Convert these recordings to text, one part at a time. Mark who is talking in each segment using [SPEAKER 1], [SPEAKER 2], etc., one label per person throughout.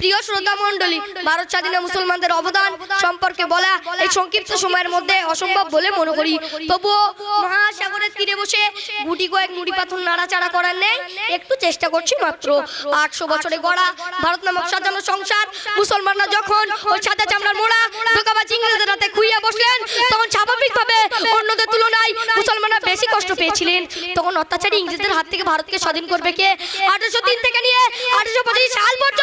[SPEAKER 1] প্রিয় শ্রোতা মণ্ডলী ভারত স্বাধীনে মুসলমানদের অবদান সম্পর্কে বলা এই সংক্ষিপ্ত সময়ের মধ্যে অসম্ভব বলে মনে করি। তবুও মহাসাগরের তীরে বসে গুটি কয়েক মুড়ি পাথর নাড়াচাড়া করার নেই একটু চেষ্টা করছি মাত্র। আটশো বছরে গড়া ভারত নামক সাজানো সংসার, মুসলমানরা যখন ওই সাদা চামড়ার মোড়া, ধোকাবাজ ইংরেজদের হাতে খুইয়া বসলেন, তখন স্বাভাবিকভাবে অন্যদের তুলনায় মুসলমানরা বেশি কষ্ট পেয়েছিলেন। তখন অত্যাচারী ইংরেজদের হাত থেকে ভারতকে স্বাধীন করবে কে? আঠারোশো তিন থেকে নিয়ে আঠারোশো পঁচিশ সাল পর্যন্ত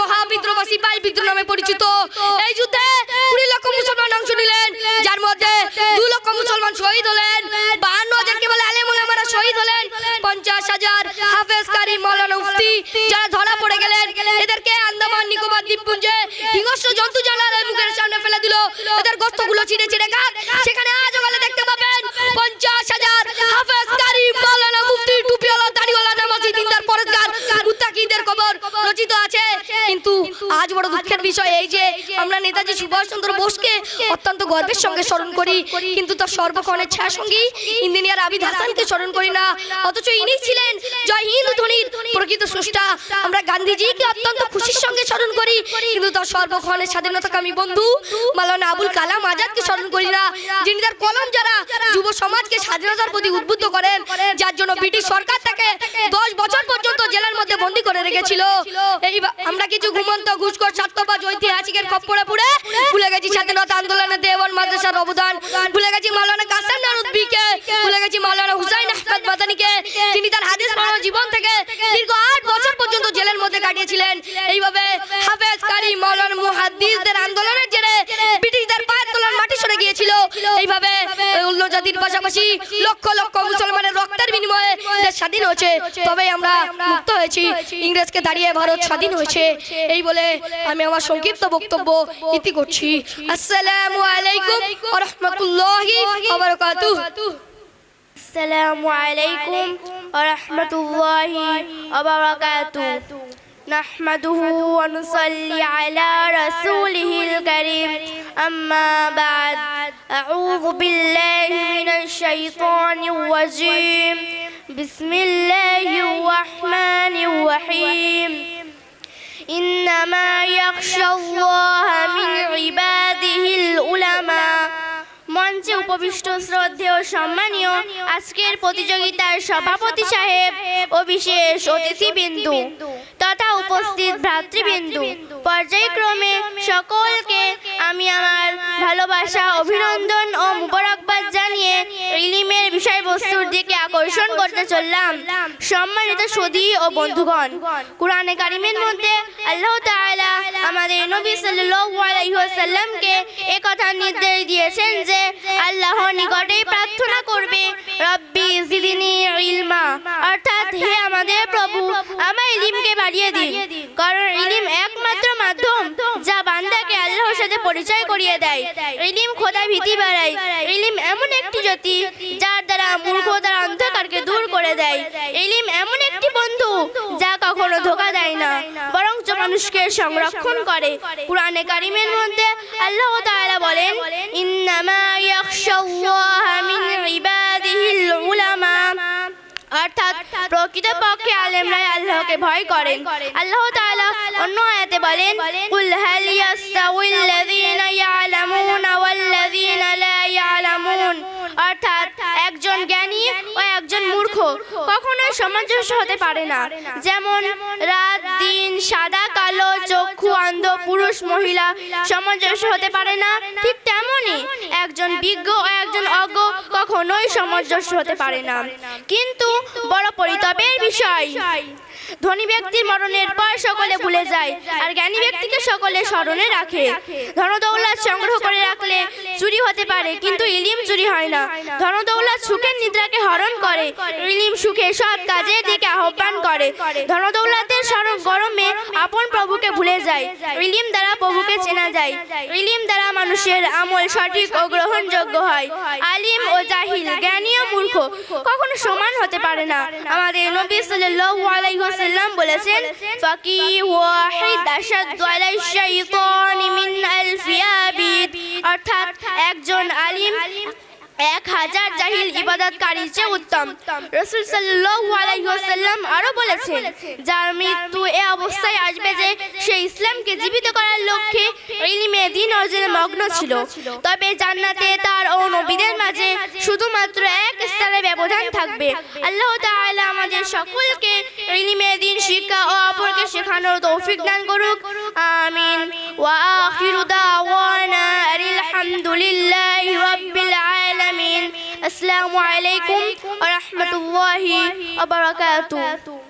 [SPEAKER 1] মহাবিদ্রোহ বা সিপাহী বিদ্রোহ নামে পরিচিত। এই যুদ্ধে মুসলমান যার মধ্যে দু লক্ষ মুসলমান শহীদ হলেন। বাহান্ন হাজার কেবল আলেম ওলামারা শহীদ হলেন। পঞ্চাশ হাজার হাফেজ কারি মৌলানা মুফতি ধরা পড়ে গেলেন। এদেরকে আন্দামান নিকোবর দ্বীপপুঞ্জে হিংস্র জন্তু জানালার মুখের সামনে ফেলে দিল। এদের গোস্তগুলো ছিঁড়ে ছিঁড়ে বিষয় এই যে আমরা নেতাজি সুভাষচন্দ্র বোসকে অত্যন্ত গর্বের সঙ্গে স্মরণ করি, কিন্তু তার সর্বক্ষণের ছায়া সঙ্গী ইঞ্জিনিয়ার আবিদ হাসানকে স্মরণ করি না। অথচ ইনি ছিলেন জয় হিন্দ ধ্বনির প্রকৃত স্রষ্টা। আমরা গান্ধীজিকে অত্যন্ত খুশির সঙ্গে স্মরণ করি, কিন্তু তার সর্বক্ষণের স্বাধীনতাকামী বন্ধু মালানা আবুল কালাম আজাদকে স্মরণ করি না। যিনি তার কলম যারা যুব সমাজকে স্বাধীনতার প্রতি উদ্বুদ্ধ করেন, যার জন্য ব্রিটিশ সরকার তাকে দশ বছর পর্যন্ত জেলার মধ্যে বন্দী করে রেখেছিল। আমরা কিছু ঘুমন্ত ঘুষখোর স্বার্থবাজ ঐতিহাসিকের খপ্পরে পুড়ে ভুলে গেছি স্বাধীনতা আন্দোলনে দেওয়ান মাদ্রাসার অবদান। ভুলে গেছি মাওলানা কাসেম নানুদ্দিকে ভুলে গেছি মাওলানা হুসাইন আহমেদ মাদানিকে। যিনি তার হাদিস পড়ানো জীবন থেকে দীর্ঘ আট বছর পর্যন্ত জেলের মধ্যে কাটিয়েছিলেন। এইভাবে হাফেজ কারি মাওলানা মুহাদ্দিসদের আন্দোলনের জেরে ব্রিটিশদের পায়ের তলার মাটি সরে গিয়েছিল। এইভাবে অন্য জাতির পাশাপাশি লক্ষ লক্ষ বিনিময়ে দেশ স্বাধীন হয়েছে তবে আমরা মুক্ত হয়েছি ইংরেজকে দাঁড়িয়ে ভারত স্বাধীন হয়েছে এই বলে আমি আমার সংক্ষিপ্ত বক্তব্য ইতি করছি আসসালামু আলাইকুম ওয়া রাহমাতুল্লাহি ওয়া বারাকাতুহু
[SPEAKER 2] السلام عليكم ورحمة الله وبركاته نحمده ونصلي على رسوله الكريم أما بعد أعوذ بالله من الشيطان الرجيم بسم الله الرحمن الرحيم إنما يخشى الله من عباده العلماء মঞ্চে উপবিষ্ট শ্রদ্ধেয় সম্মানীয় আজকের প্রতিযোগিতার সভাপতি সাহেব ও বিশেষ অতিথিবিন্দু তথা উপস্থিত ভ্রাতৃবিন্দু পর্যায়ক্রমে সকলকে আমি আমার ভালোবাসা অভিনন্দন ও মুবারকবাদ জানিয়ে ইলিমের বিষয়বস্তুর দিকে আকর্ষণ করতে চললাম। সম্মানিত সুধী ও বন্ধুগণ কোরআনে কারিমের মধ্যে আল্লাহ তাআলা আমাদের নবী সাল্লাল্লাহু আলাইহি ওয়াসাল্লামকে এ কথা নির্দেশ দিয়েছেন যে আল্লাহর নিকটে প্রার্থনা করবে। রব্বি জিদিনি ইলমা। অর্থাৎ হে আমাদের প্রভু আমার ইলিমকে বাড়িয়ে দিন। কারণ ইলিম একমাত্র মাধ্যম যা বান্দাকে আল্লাহর সাথে পরিচয় করিয়ে দেয়। ইলিম খোদা ভীতি বাড়ায়। ইলিম এমন একটি জ্যোতি যার দ্বারা মূর্খতার অন্ধকারকে দূর করে দেয়। ইলিম এমন একটি বন্ধু যা কখনো ধোকা দেয় না বরং মানুষকে সংরক্ষণ করে। কোরআনে কারিমের মধ্যে আল্লাহ তাআলা বলেন, ইন্নামা ইয়াখশাল্লাহা মিন ইবাদিহিল উলামা। অর্থাৎ প্রকৃতপক্ষে আলেমরাই আল্লাহকে ভয় করেন আল্লাহ তাআলা অন্য আয়াতে বলেন, কুল হাল ইয়াস্তাউিল কখনোই সামঞ্জস্য হতে পারে না। যেমন রাত, দিন, সাদা, কালো, চক্ষু, অন্ধ, পুরুষ, মহিলা সামঞ্জস্য হতে পারে না। ঠিক তেমনই একজন বিজ্ঞ ও একজন অজ্ঞ কখনোই সামঞ্জস্য হতে পারে না। কিন্তু বড় পরিতাপের বিষয়। ধনী ব্যক্তির মরণের পর সকলে ভুলে যায়। আর জ্ঞানী ব্যক্তিকে সকলে স্মরণে রাখে। ধনদৌলত সংগ্রহ করে রাখলে চুরি হতে পারে কিন্তু ইলিম চুরি হয় না। ধনদৌলত সুখের নিদ্রাকে হরণ করে। ইলিম সুখে সৎ কাজের দিকে আহ্বান করে। ধনদৌলতের স্মরণ গরমে আপন প্রভুকে ভুলে যায়। ইলিম দ্বারা প্রভুকে চেনা যায়। ইলিম দ্বারা মানুষের আমল সঠিক ও গ্রহণযোগ্য হয়। আলিম ও জাহিল জ্ঞানী ও মূর্খ কখনো সমান হতে পারে না। আমাদের নবী সাল্লাল্লাহু আলাইহি ওয়াসাল্লাম বলেছেন ফাকিহ ওয়াহিদ আশাদ্দু আলাই শাইতানি মিন আলফি আবিদ অর্থাৎ একজন আলিম, এক হাজার জাহিল ইবাদতকারীর চেয়ে উত্তম। রসুল সাল্লাল্লাহু আলাইহি ওয়াসাল্লাম আরও বলেছেন, যার মৃত্যু এ অবস্থায় আসবে যে সে ইসলামকে জীবিত করার লক্ষ্যে ইলমে দিন অর্জনে মগ্ন ছিল। তবে জান্নাতে তার ও নবীদের মাঝে শুধুমাত্র ব্যবধান থাকবে। আল্লাহ তাআলা আমাদের সকলকে ইলমে দিন শিক্ষা ও অপরকে শেখানোর তৌফিক দান করুক। আমিন। ওয়া আখিরু দাওয়ানা আলহামদুলিল্লাহি রাব্বিল আলামিন। আসসালামু আলাইকুম ওয়া রাহমাতুল্লাহি ওয়া বারাকাতুহু।